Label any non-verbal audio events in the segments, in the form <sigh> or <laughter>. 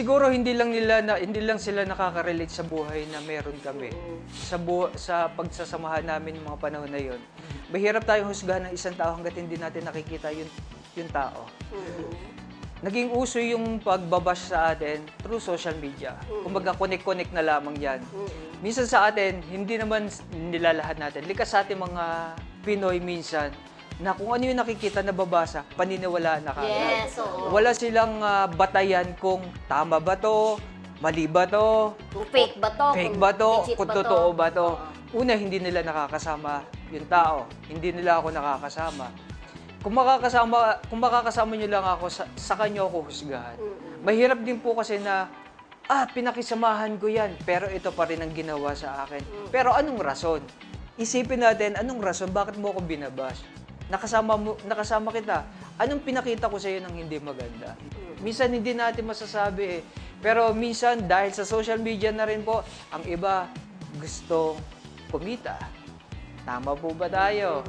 siguro hindi lang nila na hindi lang sila nakaka-relate sa buhay na meron kami. Sa bu- sa pagsasamahan namin mga panahon na yon. Mahirap tayong husgahan ng isang tao hangga't hindi natin nakikita yung yung tao. Naging uso yung pagbabash sa atin through social media. Kumbaga connect-connect na lamang 'yan. Minsan sa atin, hindi naman nilalahat natin. Likas sa ating mga Pinoy minsan na kung ano yung nakikita na babasa, paniniwalaan na kagad. Yes, oo. Wala silang ah, batayan kung tama ba to, mali ba to, Kung fake ba to? fake kung ba to, legit kung totoo ba to. Oo. Una, hindi nila nakakasama yung tao. Hindi nila ako nakakasama. Kung makakasama, kung makakasama nyo lang ako, sa, sa kanyo ako husgahan. Mahirap din po kasi na, ah, pinakisamahan ko yan, pero ito pa rin ang ginawa sa akin. Pero anong rason? Isipin natin, anong rason? Bakit mo ako binabash? Nakasama, mo, nakasama kita. Anong pinakita ko sa iyo ng hindi maganda? Minsan hindi natin masasabi eh. Pero minsan dahil sa social media na rin po, ang iba gustong kumita. Tama po ba tayo?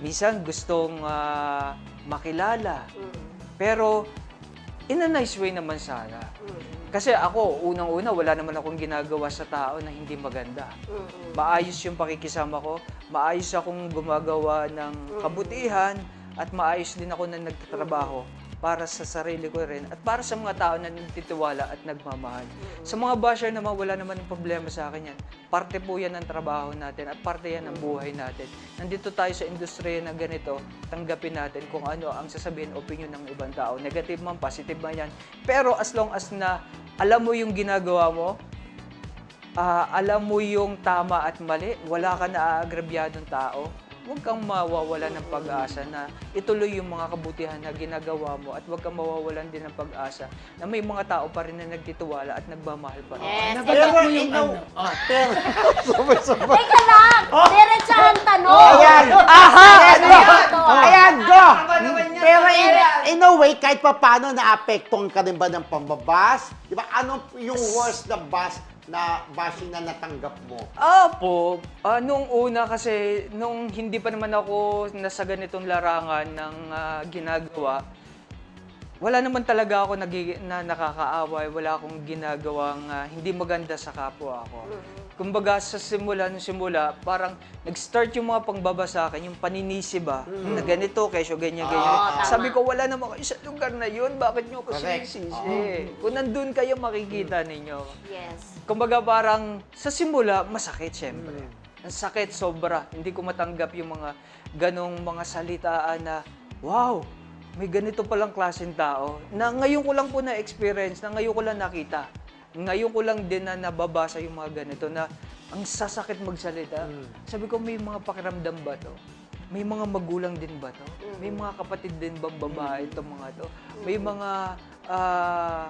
Minsan gustong ah, makilala. Pero in a nice way naman sana. Kasi ako, unang-una, wala naman akong ginagawa sa tao na hindi maganda. Maayos yung pakikisama ko, maayos akong gumagawa ng kabutihan, at maayos din ako na nagtatrabaho para sa sarili ko rin at para sa mga tao na nagtitiwala at nagmamahal. Sa mga basher naman, wala naman ng problema sa akin yan. Parte po yan ng trabaho natin at parte yan ng buhay natin. Nandito tayo sa industriya na ganito, tanggapin natin kung ano ang sasabihin, opinion ng ibang tao. Negative man, positive man yan. Pero as long as na alam mo yung ginagawa mo, ah, alam mo yung tama at mali, wala ka na aagrabyadong tao, huwag kang mawawala ng pag-asa na ituloy yung mga kabutihan na ginagawa mo at huwag kang mawawalan din ng pag-asa na may mga tao pa rin na nagtitiwala at nagmamahal pa rin. Yes. Ito- mo yung ano. Ah, pero, <laughs> sabay-sabay. Teka lang! Diretso ang tanong! Oh, ayan. Aha! Ayan, go. Ayan, go. Pero in, in a way, kahit pa paano, naapektuhan ka rin ba ng pambabas? Di ba? Ano yung worst na bas na bashing na natanggap mo? Apo, ah, nung una kasi, nung hindi pa naman ako nasa ganitong larangan ng ah, ginagawa, wala naman talaga ako nagi- na nakakaaway, wala akong ginagawang ah, hindi maganda sa kapwa ako. Kumbaga sa simula, nung simula, parang nag-start yung mga pangbaba sa akin, yung paninisi ba, na ganito, kesyo ganyan, ganyan. Oo, tama. Sabi ko, wala naman kayo sa lugar na yun, bakit nyo ako sinisisi? Kung nandun kayo, makikita ninyo. Yes. Kumbaga parang sa simula, masakit syempre. Ang sakit sobra. Hindi ko matanggap yung mga ganong mga salitaan na, wow, may ganito palang klaseng tao. Na ngayon ko lang po na-experience, na ngayon ko lang nakita. Ngayon ko lang din na nababasa yung mga ganito na ang sasakit magsalita. Sabi ko, may mga pakiramdam ba to? May mga magulang din ba to? May mga kapatid din bang babae itong mga to? May mga ah,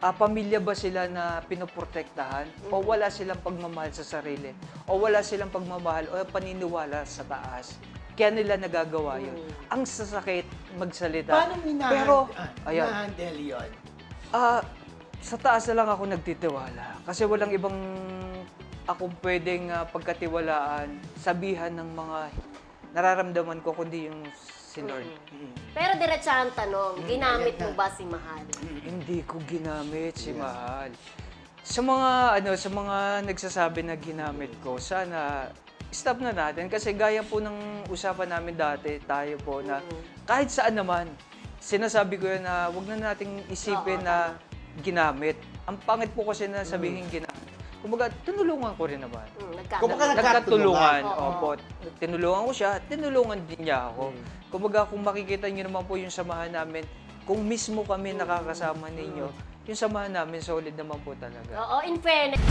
ah, pamilya ba sila na pinoprotektahan o wala silang pagmamahal sa sarili o wala silang pagmamahal o paniniwala sa taas kaya nila nagagawa yun. Ang sasakit magsalita. Paano minahan, Pero, ayan, minahandle yun? ah, sa taas na lang ako nagtitiwala. Kasi walang ibang akong pwedeng ah, pagkatiwalaan, sabihan ng mga nararamdaman ko kundi yung si Lord. Pero diretso ang tanong, ginamit mo ba si Mahal? Hindi ko ginamit si Mahal. Sa mga ano, sa mga nagsasabi na ginamit ko, sana stop na natin kasi gaya po ng usapan namin dati, tayo po na kahit saan naman sinasabi ko yun na wag na nating isipin Oo, na ginamit. Ang pangit po kasi na sabihin ginamit. Kumbaga, tinulungan ko rin naman. Kumbaga, Nagkatulungan. Oo. Opo. Tinulungan ko siya, tinulungan din niya ako. Kumbaga, kung makikita niyo naman po yung samahan namin, kung mismo kami nakakasama ninyo, yung samahan namin solid naman po talaga. Oo, in fairness.